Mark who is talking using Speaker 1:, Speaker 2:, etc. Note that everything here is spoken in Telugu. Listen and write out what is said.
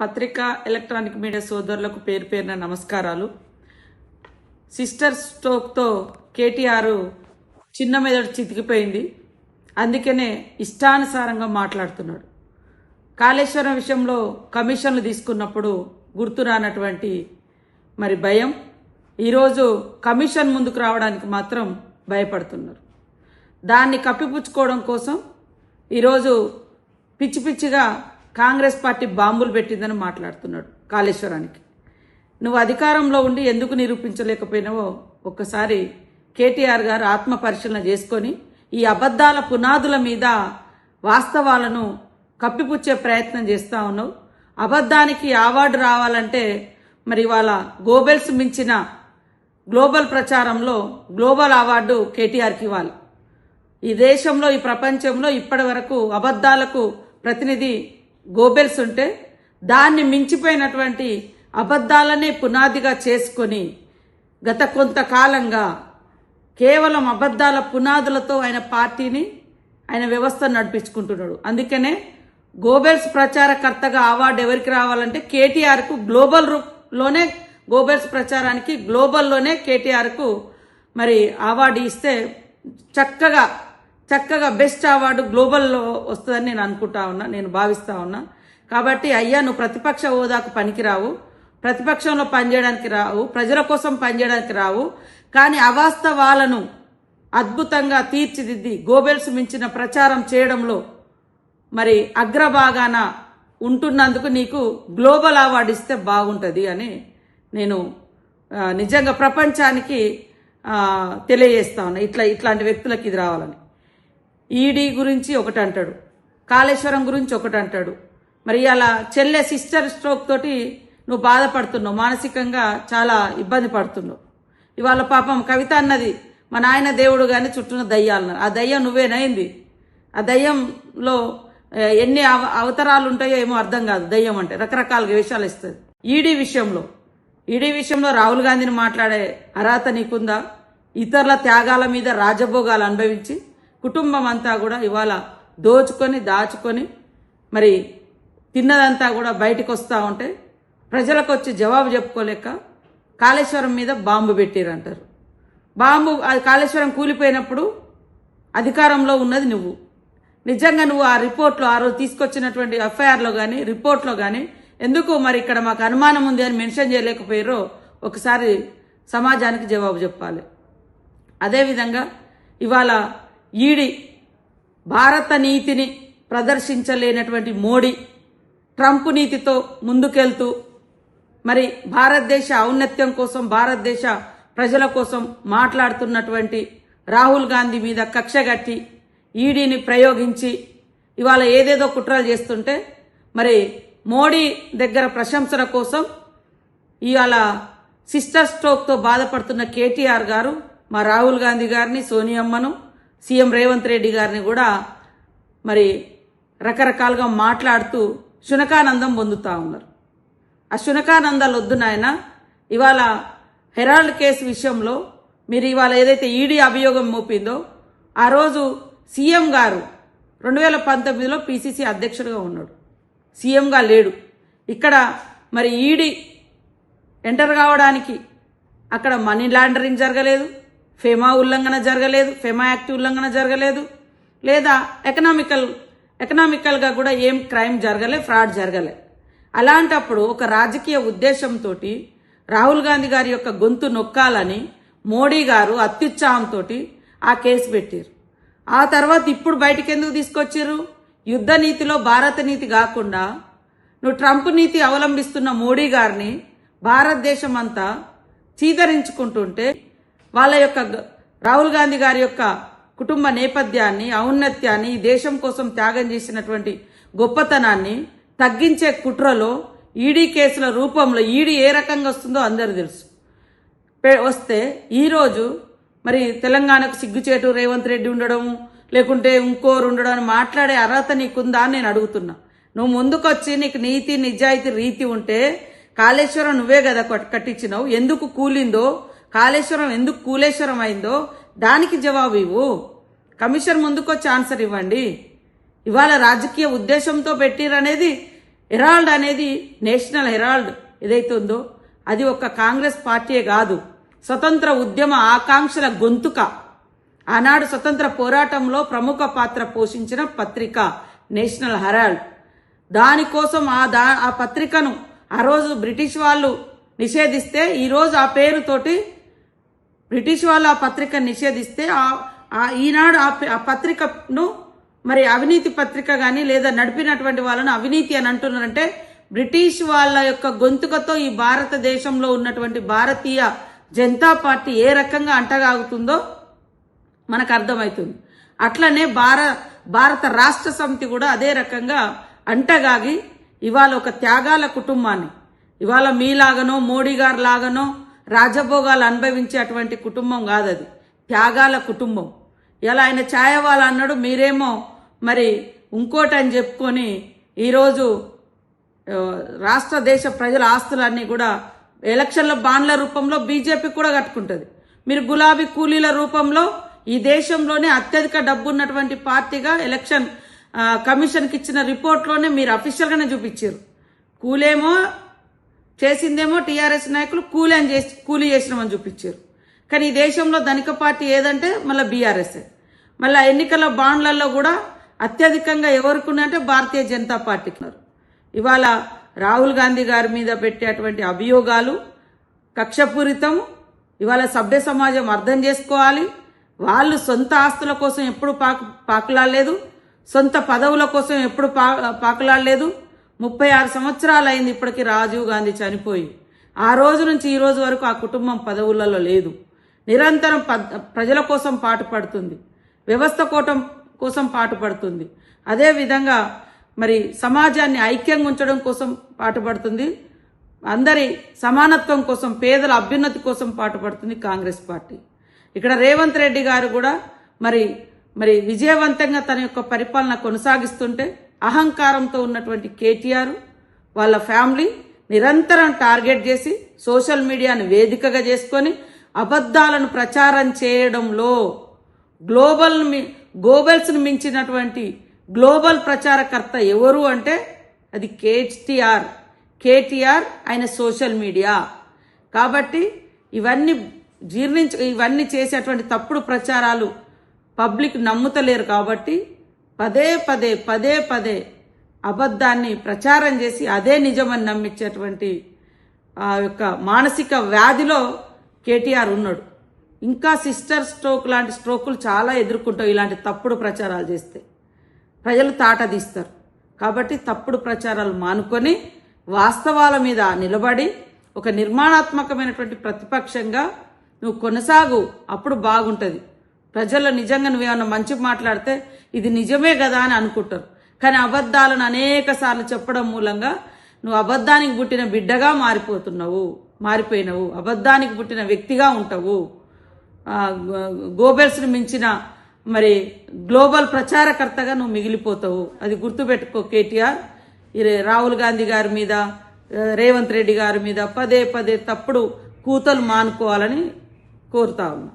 Speaker 1: పత్రికా ఎలక్ట్రానిక్ మీడియా సోదరులకు పేరు పేరున నమస్కారాలు. సిస్టర్ స్ట్రోక్తో కేటీఆర్ చిన్న మెదడు చితికిపోయింది. అందుకనే ఇష్టానుసారంగా మాట్లాడుతున్నాడు. కాళేశ్వరం విషయంలో కమిషన్లు తీసుకున్నప్పుడు గుర్తు రానటువంటి మరి భయం. ఈరోజు కమిషన్ ముందుకు రావడానికి మాత్రం భయపడుతున్నారు. దాన్ని కప్పిపుచ్చుకోవడం కోసం ఈరోజు పిచ్చి పిచ్చిగా కాంగ్రెస్ పార్టీ బాంబులు పెట్టిందని మాట్లాడుతున్నాడు కాళేశ్వరానికి. నువ్వు అధికారంలో ఉండి ఎందుకు నిరూపించలేకపోయినావో ఒక్కసారి కేటీఆర్ గారు ఆత్మ పరిశీలన చేసుకొని ఈ అబద్ధాల పునాదుల మీద వాస్తవాలను కప్పిపుచ్చే ప్రయత్నం చేస్తా ఉన్నావు. అబద్ధానికి అవార్డు రావాలంటే మరి ఇవాళ గోబెల్స్ మించిన గ్లోబల్ ప్రచారంలో గ్లోబల్ అవార్డు కేటీఆర్కి ఇవ్వాలి. ఈ దేశంలో ఈ ప్రపంచంలో ఇప్పటి వరకు అబద్ధాలకు ప్రతినిధి గోబెల్స్ ఉంటే దాన్ని మించిపోయినటువంటి అబద్ధాలనే పునాదిగా చేసుకొని గత కొంతకాలంగా కేవలం అబద్ధాల పునాదులతో ఆయన పార్టీని ఆయన వ్యవస్థను నడిపించుకుంటున్నాడు. అందుకనే గోబెల్స్ ప్రచారకర్తగా అవార్డు ఎవరికి రావాలంటే కేటీఆర్కు గ్లోబల్ రూప్లోనే గోబెల్స్ ప్రచారానికి గ్లోబల్లోనే కేటీఆర్కు మరి అవార్డు ఇస్తే చక్కగా చక్కగా బెస్ట్ అవార్డు గ్లోబల్లో వస్తుందని నేను అనుకుంటా ఉన్నా నేను భావిస్తా ఉన్నా. కాబట్టి అయ్యా నువ్వు ప్రతిపక్ష హోదాకు పనికిరావు ప్రతిపక్షంలో పనిచేయడానికి రావు ప్రజల కోసం పనిచేయడానికి రావు కానీ అవాస్తవాలను అద్భుతంగా తీర్చిదిద్ది గోబెల్స్ మించిన ప్రచారం చేయడంలో మరి అగ్రభాగాన ఉంటున్నందుకు నీకు గ్లోబల్ అవార్డు ఇస్తే బాగుంటుంది అని నేను నిజంగా ప్రపంచానికి తెలియజేస్తా ఉన్నా. ఇట్లా ఇట్లాంటి వ్యక్తులకు ఇది రావాలని. ఈడీ గురించి ఒకటి అంటాడు కాళేశ్వరం గురించి ఒకటి అంటాడు మరి అలా చెల్లె సిస్టర్ స్ట్రోక్ తోటి నువ్వు బాధపడుతున్నావు. మానసికంగా చాలా ఇబ్బంది పడుతున్నావు. ఇవాళ పాపం కవిత అన్నది మా నాయన దేవుడు కానీ చుట్టూన దయ్యాలన్నారు ఆ దయ్యం నువ్వేనైంది ఆ దయ్యంలో ఎన్ని అవ అవతరాలు ఉంటాయో ఏమో అర్థం కాదు. దయ్యం అంటే రకరకాల వేషాలు ఇస్తుంది ఈడీ విషయంలో. ఈడీ విషయంలో రాహుల్ గాంధీని మాట్లాడే అర్హత నీకుందా? ఇతరుల త్యాగాల మీద రాజభోగాలు అనుభవించి కుటుంబం అంతా కూడా ఇవాళ దోచుకొని దాచుకొని మరి తిన్నదంతా కూడా బయటకు వస్తూ ఉంటే ప్రజలకు వచ్చి జవాబు చెప్పుకోలేక కాళేశ్వరం మీద బాంబు పెట్టిరంటారు. బాంబు అది కాళేశ్వరం కూలిపోయినప్పుడు అధికారంలో ఉన్నది నువ్వు. నిజంగా నువ్వు ఆ రిపోర్ట్లో ఆ రోజు తీసుకొచ్చినటువంటి ఎఫ్ఐఆర్లో కానీ రిపోర్ట్లో కానీ ఎందుకు మరి ఇక్కడ మాకు అనుమానం ఉంది అని మెన్షన్ చేయలేకపోయారో ఒకసారి సమాజానికి జవాబు చెప్పాలి. అదేవిధంగా ఇవాళ ఈడి భారత నీతిని ప్రదర్శించలేనటువంటి మోడీ ట్రంప్ నీతితో ముందుకెళ్తూ మరి భారతదేశ ఔన్నత్యం కోసం భారతదేశ ప్రజల కోసం మాట్లాడుతున్నటువంటి రాహుల్ గాంధీ మీద కక్షగట్టి ఈడీని ప్రయోగించి ఇవాళ ఏదేదో కుట్రలు చేస్తుంటే మరి మోడీ దగ్గర ప్రశంసల కోసం ఇవాళ సిస్టర్ స్ట్రోక్తో బాధపడుతున్న కేటీఆర్ గారు మా రాహుల్ గాంధీ గారిని సోనియమ్మను సీఎం రేవంత్ రెడ్డి గారిని కూడా మరి రకరకాలుగా మాట్లాడుతూ శునకానందం పొందుతూ ఉన్నారు. ఆ శునకానందాలు వద్దు నాయన ఇవాళ హెరాల్డ్ కేసు విషయంలో మీరు ఇవాళ ఏదైతే ఈడీ అభియోగం మోపిందో ఆ రోజు సీఎం గారు రెండు వేల పంతొమ్మిదిలో పీసీసీ అధ్యక్షుడిగా ఉన్నాడు. సీఎంగా లేడు. ఇక్కడ మరి ఈడీ ఎంటర్ కావడానికి అక్కడ మనీ లాండరింగ్ జరగలేదు. ఫెమా ఉల్లంఘన జరగలేదు ఫెమా యాక్ట్ ఉల్లంఘన జరగలేదు. లేదా ఎకనామికల్ ఎకనామికల్గా కూడా ఏం క్రైమ్ జరగలే ఫ్రాడ్ జరగలే. అలాంటప్పుడు ఒక రాజకీయ ఉద్దేశంతో రాహుల్ గాంధీ గారి యొక్క గొంతు నొక్కాలని మోడీ గారు అత్యుత్సాహంతో ఆ కేసు పెట్టారు ఆ తర్వాత ఇప్పుడు బయటికి ఎందుకు తీసుకొచ్చారు యుద్ధ నీతిలో భారత నీతి కాకుండా నువ్వు ట్రంప్ నీతి అవలంబిస్తున్న మోడీ గారిని భారతదేశం అంతా చీదరించుకుంటుంటే వాళ్ళ యొక్క రాహుల్ గాంధీ గారి యొక్క కుటుంబ నేపథ్యాన్ని ఔన్నత్యాన్ని దేశం కోసం త్యాగం చేసినటువంటి గొప్పతనాన్ని తగ్గించే కుట్రలో ఈడీ కేసుల రూపంలో ఈడీ ఏ రకంగా వస్తుందో అందరూ తెలుసు. వస్తే ఈరోజు మరి తెలంగాణకు సిగ్గుచేటు రేవంత్ రెడ్డి ఉండడం లేకుంటే ఇంకోరు ఉండడం అని మాట్లాడే అర్హత నీకుందా అని నేను అడుగుతున్నా. నువ్వు ముందుకొచ్చి నీకు నీతి నిజాయితీ రీతి ఉంటే కాళేశ్వరం నువ్వే కదా కట్టించినావు. ఎందుకు కూలిందో కాళేశ్వరం ఎందుకు కూలేశ్వరం అయిందో దానికి జవాబు ఇవ్వు. కమిషన్ ముందుకొచ్చి ఆన్సర్ ఇవ్వండి. ఇవాళ రాజకీయ ఉద్దేశంతో పెట్టిరనేది హెరాల్డ్ అనేది నేషనల్ హెరాల్డ్ ఏదైతే ఉందో అది ఒక కాంగ్రెస్ పార్టీయే కాదు. స్వతంత్ర ఉద్యమ ఆకాంక్షల గొంతుక. ఆనాడు స్వతంత్ర పోరాటంలో ప్రముఖ పాత్ర పోషించిన పత్రిక నేషనల్ హెరాల్డ్. దానికోసం ఆ దా ఆ పత్రికను ఆ రోజు బ్రిటిష్ వాళ్ళు నిషేధిస్తే ఈరోజు ఆ పేరుతోటి బ్రిటిష్ వాళ్ళు ఆ పత్రిక నిషేధిస్తే ఆ- ఈనాడు ఆ ఆ పత్రికను మరి అవినీతి పత్రిక కానీ లేదా నడిపినటువంటి వాళ్ళను అవినీతి అని అంటున్నారంటే బ్రిటిష్ వాళ్ళ యొక్క గొంతుకతో ఈ భారతదేశంలో ఉన్నటువంటి భారతీయ జనతా పార్టీ ఏ రకంగా అంటగాగుతుందో మనకు అర్థమవుతుంది అట్లనే భార భారత రాష్ట్ర సమితి కూడా అదే రకంగా అంటగాగి ఇవాళ ఒక త్యాగాల కుటుంబాన్ని ఇవాళ మీలాగనో మోడీ గారు లాగనో రాజభోగాలు అనుభవించేటువంటి కుటుంబం కాదు అది త్యాగాల కుటుంబం. ఇలా ఆయన ఛాయవాళ్ళు అన్నాడు మీరేమో మరి ఇంకోటి అని చెప్పుకొని ఈరోజు రాష్ట్ర దేశ ప్రజల ఆస్తులన్నీ కూడా ఎలక్షన్ల బాండ్ల రూపంలో బీజేపీ కూడా కట్టుకుంటుంది. మీరు గులాబీ కూలీల రూపంలో ఈ దేశంలోనే అత్యధిక డబ్బు ఉన్నటువంటి పార్టీగా ఎలక్షన్ కమిషన్కి ఇచ్చిన రిపోర్ట్లోనే మీరు అఫీషియల్గానే చూపించారు. కూలేమో చేసిందేమో టీఆర్ఎస్ నాయకులు కూలీ అని చేసి కూలీ చేసినామని చూపించారు. కానీ ఈ దేశంలో ధనిక పార్టీ ఏదంటే మళ్ళీ బీఆర్ఎస్ఏ మళ్ళీ ఎన్నికల బాండ్లలో కూడా అత్యధికంగా ఎవరుకున్నారంటే భారతీయ జనతా పార్టీకి ఉన్నారు. ఇవాళ రాహుల్ గాంధీ గారి మీద పెట్టేటువంటి అభియోగాలు కక్షపూరితం ఇవాళ సభ్య సమాజం అర్థం చేసుకోవాలి. వాళ్ళు సొంత ఆస్తుల కోసం ఎప్పుడు పాకు పాకులాడలేదు. సొంత పదవుల కోసం ఎప్పుడు పా పాకులాడలేదు. ముప్పై ఆరు సంవత్సరాలు అయింది ఇప్పటికి రాజీవ్ గాంధీ చనిపోయి. ఆ రోజు నుంచి ఈ రోజు వరకు ఆ కుటుంబం పదవులలో లేదు. నిరంతరం పద్- ప్రజల కోసం పాటుపడుతుంది వ్యవస్థ కోటం కోసం పాటుపడుతుంది అదేవిధంగా మరి సమాజాన్ని ఐక్యంగా ఉంచడం కోసం పాటుపడుతుంది అందరి సమానత్వం కోసం పేదల అభ్యున్నతి కోసం పాటుపడుతుంది కాంగ్రెస్ పార్టీ. ఇక్కడ రేవంత్ రెడ్డి గారు కూడా మరి మరి విజయవంతంగా తన యొక్క పరిపాలన కొనసాగిస్తుంటే అహంకారంతో ఉన్నటువంటి కేటీఆర్ వాళ్ళ ఫ్యామిలీ నిరంతరం టార్గెట్ చేసి సోషల్ మీడియాను వేదికగా చేసుకొని అబద్ధాలను ప్రచారం చేయడంలో గ్లోబల్ మి- గోబెల్స్ను మించినటువంటి గ్లోబల్ ప్రచారకర్త ఎవరు అంటే అది కేటీఆర్. కేటీఆర్ ఆయన సోషల్ మీడియా. కాబట్టి ఇవన్నీ జీర్ణించ ఇవన్నీ చేసేటువంటి తప్పుడు ప్రచారాలు పబ్లిక్ నమ్ముతలేరు కాబట్టి పదే పదే పదే పదే అబద్ధాన్ని ప్రచారం చేసి అదే నిజమని నమ్మించేటువంటి ఆ యొక్క మానసిక వ్యాధిలో కేటీఆర్ ఉన్నాడు. ఇంకా సిస్టర్ స్ట్రోక్ లాంటి స్ట్రోకులు చాలా ఎదుర్కొంటావు ఇలాంటి తప్పుడు ప్రచారాలు చేస్తే. ప్రజలు తాట తీస్తారు. కాబట్టి తప్పుడు ప్రచారాలు మానుకొని వాస్తవాల మీద నిలబడి ఒక నిర్మాణాత్మకమైనటువంటి ప్రతిపక్షంగా నువ్వు కొనసాగు అప్పుడు బాగుంటుంది. ప్రజలు నిజంగా నువ్వేమన్నా మంచి మాట్లాడితే ఇది నిజమే కదా అని అనుకుంటారు. కానీ అబద్ధాలను అనేక సార్లు చెప్పడం మూలంగా నువ్వు అబద్ధానికి పుట్టిన బిడ్డగా మారిపోతున్నావు మారిపోయినవు. అబద్ధానికి పుట్టిన వ్యక్తిగా ఉంటావు. గోబెల్స్ను గోబెల్స్ని మించిన మరి గ్లోబల్ ప్రచారకర్తగా నువ్వు మిగిలిపోతావు. అది గుర్తుపెట్టుకో కేటీఆర్. రాహుల్ గాంధీ గారి మీద రేవంత్ రెడ్డి గారి మీద పదే పదే తప్పుడు కూతలు మానుకోవాలని కోరుతా ఉన్నా.